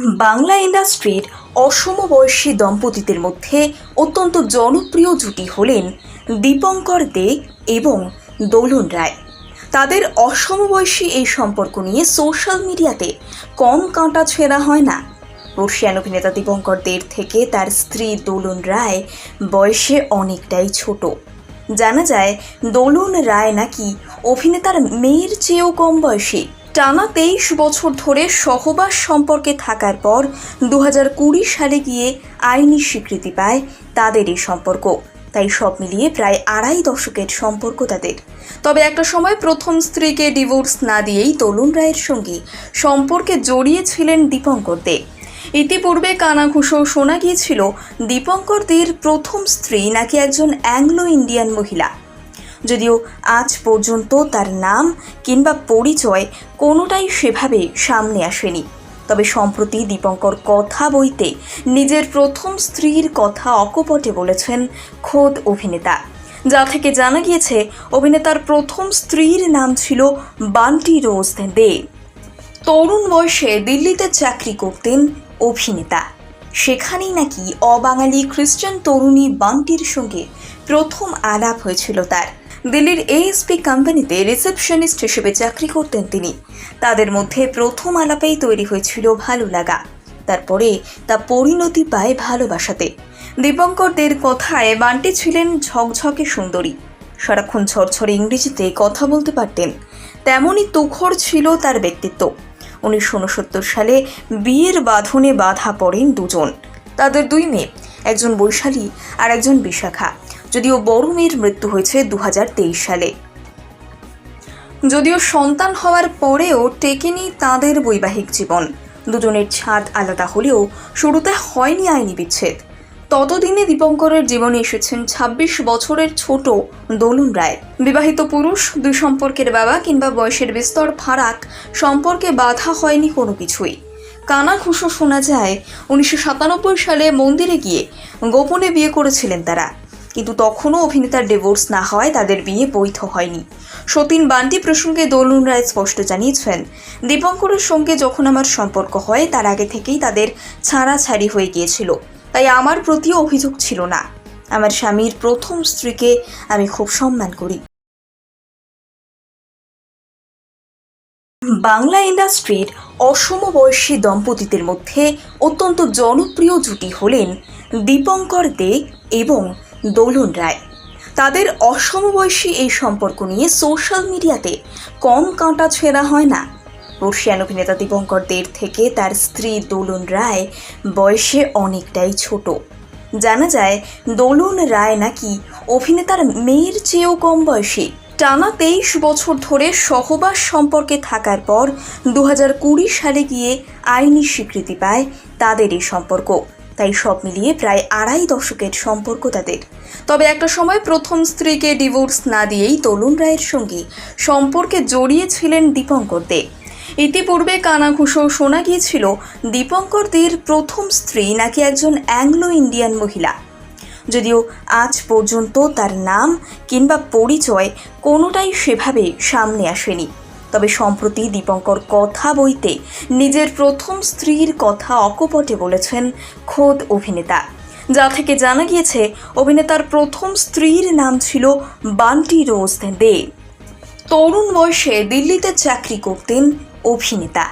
বাংলা ইন্ডাস্ট্রির অসমবয়সী দম্পতিদের মধ্যে অত্যন্ত জনপ্রিয় জুটি হলেন দীপঙ্কর দে এবং দোলন রায়। তাদের অসমবয়সী এই সম্পর্ক নিয়ে সোশ্যাল মিডিয়াতে কম কাঁটা ছেঁড়া হয় না। রশিয়ান অভিনেতা দীপঙ্কর দের থেকে তার স্ত্রী দোলন রায় বয়সে অনেকটাই ছোট। জানা যায়, দোলন রায় নাকি অভিনেতার মেয়ের চেয়েও কম বয়সী। টানা তেইশ বছর ধরে সহবাস সম্পর্কে থাকার পর দু কুড়ি সালে গিয়ে আইনি স্বীকৃতি পায় তাদের এই সম্পর্ক। তাই সব মিলিয়ে প্রায় আড়াই দশকের সম্পর্ক তাদের। তবে একটা সময় প্রথম স্ত্রীকে ডিভোর্স না দিয়েই তরুণ রায়ের সঙ্গে সম্পর্কে জড়িয়েছিলেন দীপঙ্কর দে। ইতিপূর্বে কানাঘুষো শোনা গিয়েছিল, দীপঙ্কর দের প্রথম স্ত্রী নাকি একজন অ্যাংলো ইন্ডিয়ান মহিলা। যদিও আজ পর্যন্ত তার নাম কিংবা পরিচয় কোনোটাই সেভাবে সামনে আসেনি। তবে সম্প্রতি দীপঙ্কর কথা বইতে নিজের প্রথম স্ত্রীর কথা অকপটে বলেছেন খোদ অভিনেতা। যা থেকে জানা গিয়েছে, অভিনেতার প্রথম স্ত্রীর নাম ছিল বান্টি রোজ দে। তরুণ বয়সে দিল্লিতে চাকরি করতেন অভিনেতা। সেখানেই নাকি অবাঙালি খ্রিস্টান তরুণী বান্টির সঙ্গে প্রথম আলাপ হয়েছিল তার। দিল্লির এএসপি কোম্পানিতে রিসেপশনিস্ট হিসেবে চাকরি করতেন তিনি। তাদের মধ্যে প্রথম আলাপেই তৈরি হয়েছিল ভালো লাগা। তারপরে তা পরিণতি পায় ভালোবাসাতে। দীপঙ্করদের কথায় বান্টি ছিলেন ঝকঝকে সুন্দরী। সারাক্ষণ ঝরঝরে ইংরেজিতে কথা বলতে পারতেন। তেমনই তুখর ছিল তার ব্যক্তিত্ব। উনিশশো উনসত্তর সালে বিয়ের বাঁধনে বাধা পড়েন দুজন। তাদের দুই মেয়ে, একজন বৈশালী আর একজন বিশাখা। যদিও বড় মেয়ের মৃত্যু হয়েছে দু হাজার তেইশ সালে। যদিও সন্তান হওয়ার পরেও টেকেনি তাদের বৈবাহিক জীবন। দুজনের ছাদ আলাদা হলেও শুরুতে হয়নি আইনি বিচ্ছেদ। ততদিনে দীপঙ্করের জীবনে এসেছেন ২৬ বছরের ছোট দোলন রায়। বিবাহিত পুরুষ, দুই সম্পর্কের বাবা কিংবা বয়সের বিস্তর ফারাক সম্পর্কে বাধা হয়নি কোনো কিছুই। কানা খুশো শোনা যায়, উনিশশো সাতানব্বই সালে মন্দিরে গিয়ে গোপনে বিয়ে করেছিলেন তারা। কিন্তু তখনও অভিনেতার ডিভোর্স না হওয়ায় তাদের বিয়ে বৈধ হয়নি। সতীন বান্টি প্রসঙ্গে দোলন রায় স্পষ্ট জানিয়েছেন দীপঙ্করের সঙ্গে যখন আমার সম্পর্ক হয়, তার আগে থেকেই তাদের ছাড়াছাড়ি হয়ে গিয়েছিল। তাই আমার প্রতিও অভিযোগ ছিল না। আমার স্বামীর প্রথম স্ত্রীকে আমি খুব সম্মান করি। বাংলা ইন্ডাস্ট্রির অসম বয়সী দম্পতিদের মধ্যে অত্যন্ত জনপ্রিয় জুটি হলেন দীপঙ্কর দে এবং দোলন রায়। তাদের অসমবয়সী এই সম্পর্ক নিয়ে সোশ্যাল মিডিয়াতে কম কাঁটা ছেঁড়া হয় না। রশিয়ান অভিনেতা দীপঙ্কর দের থেকে তার স্ত্রী দোলন রায় বয়সে অনেকটাই ছোট। জানা যায়, দোলন রায় নাকি অভিনেতার মেয়ের চেয়েও কম বয়সী। টানা তেইশ বছর ধরে সহবাস সম্পর্কে থাকার পর দু সালে গিয়ে আইনি স্বীকৃতি পায় তাদের এই সম্পর্ক। তাই সব মিলিয়ে প্রায় আড়াই দশকের সম্পর্ক তাদের। তবে একটা সময় প্রথম স্ত্রীকে ডিভোর্স না দিয়েই তরুণ রায়ের সঙ্গে সম্পর্কে জড়িয়েছিলেন দীপঙ্কর দে। ইতিপূর্বে কানাঘুষো শোনা গিয়েছিল, দীপঙ্কর দের প্রথম স্ত্রী নাকি একজন অ্যাংলো ইন্ডিয়ান মহিলা। যদিও আজ পর্যন্ত তার নাম কিংবা পরিচয় কোনোটাই সেভাবে সামনে আসেনি। তবে সম্প্রতি দীপঙ্কর কথা বইতে নিজের প্রথম স্ত্রীর কথা অকপটে বলেছেন খোদ অভিনেতা, যা থেকে জানা গিয়েছে অভিনেতার প্রথম স্ত্রীর নাম ছিল বান্টি রোজ দে। তরুণ বয়সে দিল্লিতে চাকরি করতেন অভিনেতা।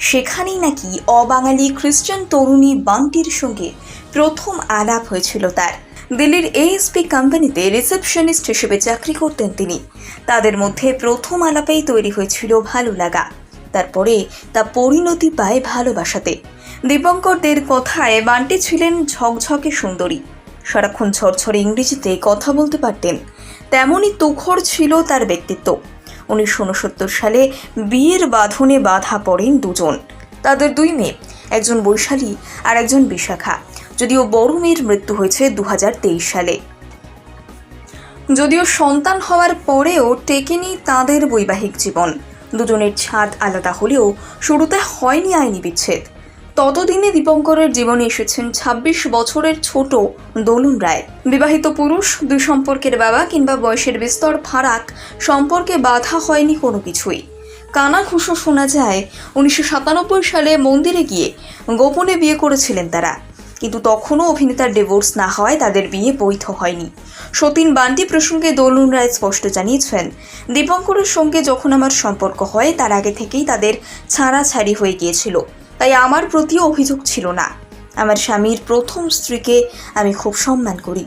সেখানেই নাকি অবাঙালি খ্রিস্টান তরুণী বান্টির সঙ্গে প্রথম আলাপ হয়েছিল তার। দিল্লির এএসপি কোম্পানিতে রিসেপশনিস্ট হিসেবে চাকরি করতেন তিনি। তাদের মধ্যে প্রথম আলাপেই তৈরি হয়েছিল ভালো লাগা। তারপরে তা পরিণতি পায় ভালোবাসাতে। দীপঙ্করদের কথায় বান্টি ছিলেন ঝকঝকে সুন্দরী। সারাক্ষণ ঝরঝরে ইংরেজিতে কথা বলতে পারতেন। তেমনই তুখর ছিল তার ব্যক্তিত্ব। উনিশশো উনসত্তর সালে বিয়ের বাঁধনে বাধা পড়েন দুজন। তাদের দুই মেয়ে, একজন বৈশালী আর একজন বিশাখা। যদিও বড় মেয়ের মৃত্যু হয়েছে দু হাজার তেইশ সালে। যদিও সন্তান হওয়ার পরেও টেকেনি তাদের বৈবাহিক জীবন। দুজনের ছাদ আলাদা হলেও শুরুতে হয়নি আইনি বিচ্ছেদ। ততদিনে দীপঙ্করের জীবনে এসেছেন ২৬ বছরের ছোট দোলন রায়। বিবাহিত পুরুষ, দুই সম্পর্কের বাবা কিংবা বয়সের বিস্তর ফারাক সম্পর্কে বাধা হয়নি কোনো কিছুই। কানাঘুষো শোনা যায়, উনিশশো সাতানব্বই সালে মন্দিরে গিয়ে গোপনে বিয়ে করেছিলেন তারা। কিন্তু তখনও অভিনেতার ডিভোর্স না হওয়ায় তাদের বিয়ে বৈধ হয়নি। সতীন বান্টি প্রসঙ্গে দলুন রায় স্পষ্ট জানিয়েছেন, দীপঙ্করের সঙ্গে যখন আমার সম্পর্ক হয়, তার আগে থেকেই তাদের ছাড়াছাড়ি হয়ে গিয়েছিল। তাই আমার প্রতিও অভিযোগ ছিল না। আমার স্বামীর প্রথম স্ত্রীকে আমি খুব সম্মান করি।